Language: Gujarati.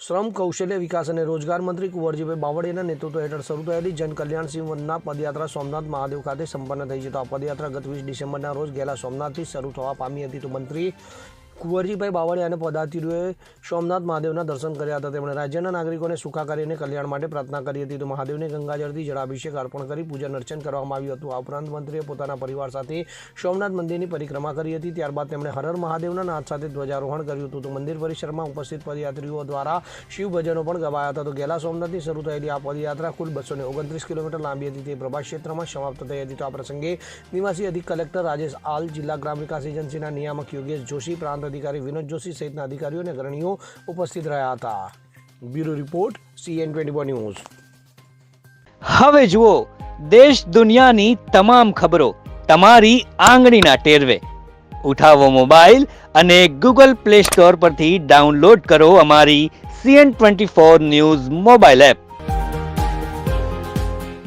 શ્રમ, કૌશલ્ય વિકાસ અને રોજગાર મંત્રી કુંવરજીભાઈ બાવળીયાના નેતૃત્વ હેઠળ શરૂ થયેલી જન કલ્યાણ સિંહ વનના પદયાત્રા સોમનાથ મહાદેવ ખાતે સંપન્ન થઈ છે. તો આ પદયાત્રા ગત વીસ ડિસેમ્બરના રોજ ગયેલા સોમનાથથી શરૂ થવા પામી હતી. તો મંત્રી કુંવરજીભાઈ બાવળિયા અને પદાધિકારીઓએ સોમનાથ મહાદેવના દર્શન કર્યા હતા. તેમણે રાજ્યના નાગરિકોને સુખાકારી અને કલ્યાણ માટે પ્રાર્થના કરી હતી. તો મહાદેવને ગંગાજળથી જળાભિષેક અર્પણ કરી પૂજન અર્ચન કરવામાં આવ્યું હતું. આ ઉપરાંત મંત્રીએ પોતાના પરિવાર સાથે સોમનાથ મંદિરની પરિક્રમા કરી હતી. ત્યારબાદ તેમણે હરર મહાદેવના નાથ સાથે ધ્વજારોહણ કર્યું હતું. તો મંદિર પરિસરમાં ઉપસ્થિત પદયાત્રીઓ દ્વારા શિવ ભજનો પણ ગવાયા હતા. તો ગેલા સોમનાથથી શરૂ થયેલી આ પદયાત્રા કુલ બસો ઓગણત્રીસ કિલોમીટર લાંબી હતી. તે પ્રભાસ ક્ષેત્રમાં સમાપ્ત થઈ હતી. તો આ પ્રસંગે નિવાસી અધિક કલેક્ટર રાજેશ આલ, જિલ્લા ગ્રામ વિકાસ એજન્સીના નિયામક યોગેશ જોશી અધિકારી વિનોદ જોશી સહિતના અધિકારીઓ અને અગ્રણીઓ ઉપસ્થિત રહ્યા હતા. Bureau report CN twenty news. હવે જુઓ, દેશ દુનિયાની તમામ ખબરો તમારી આંગળીના ટેરવે. ઉઠાવો મોબાઈલ અને ગૂગલ પ્લે સ્ટોર પરથી ડાઉનલોડ કરો અમારી CN twenty four news mobile app.